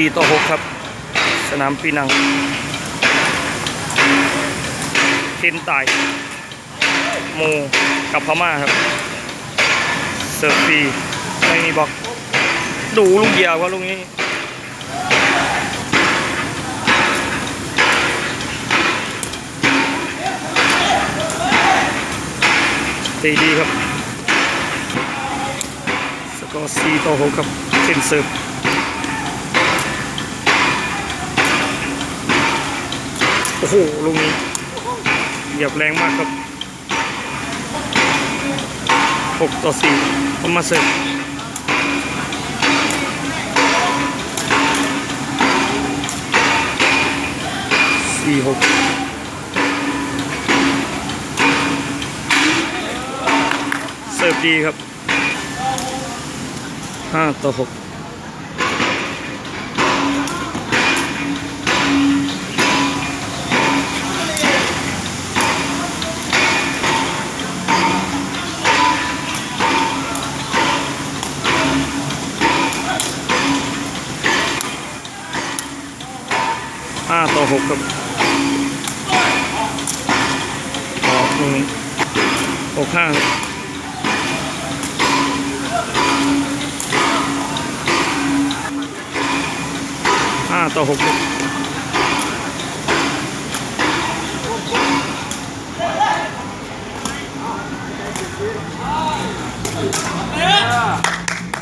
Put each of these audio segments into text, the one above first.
สี่ต่อหกครับ สนามปีนังเคนตายโมกับพม่าครับ เสิร์ฟฟรีไม่มีบล็อก ดูลูกเดียวว่าลูกนี้ตีดีครับ สกอร์สี่ต่อหกครับเคนเสิร์ฟ อ้โหลูกนี้เหยียบแรงมากครับหกต่อสี่ผมมาเสิร์ฟสี่หกเสิร์ฟดีครับห้าต่อหก ห้าต่อหกครับออกตรงนี้หกห้าครับห้าต่อหกครับ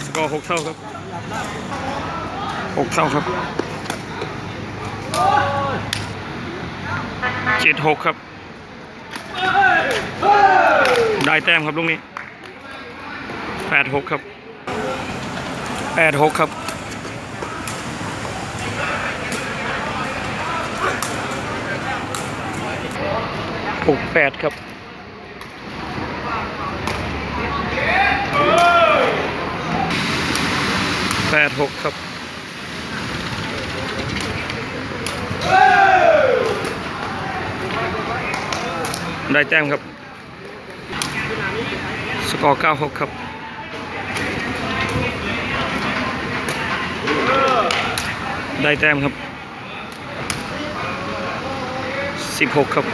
สกอร์หกเท่าครับหกเท่าครับ เจ็ดหกครับ ได้แต้มครับลูกนี้แปดหกครับแปดหกครับหกแปดครับแปดหกครับ ได้แต้มครับ สกอร์เก้าหกครับได้แต้มครับสิบหกครับ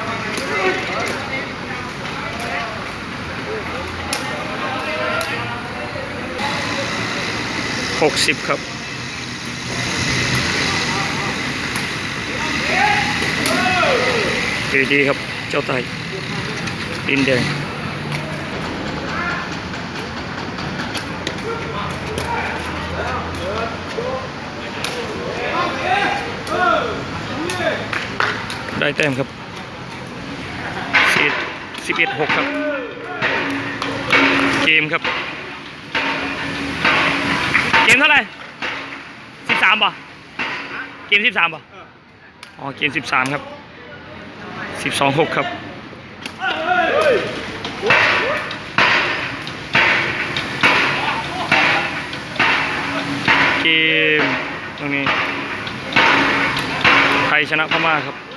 หกสิบครับดีดีครับ เจ้าไต่ ดินแดงได้แต้มครับสิบสิบเอ็ดหกครับ เกมครับ เกมเท่าไหร่สิบสามป่ะเกมสิบสามป่ะอ๋อ เกมสิบสามครับสิบสองหกครับ เกมตรงนี้ ไทยชนะพม่าครับ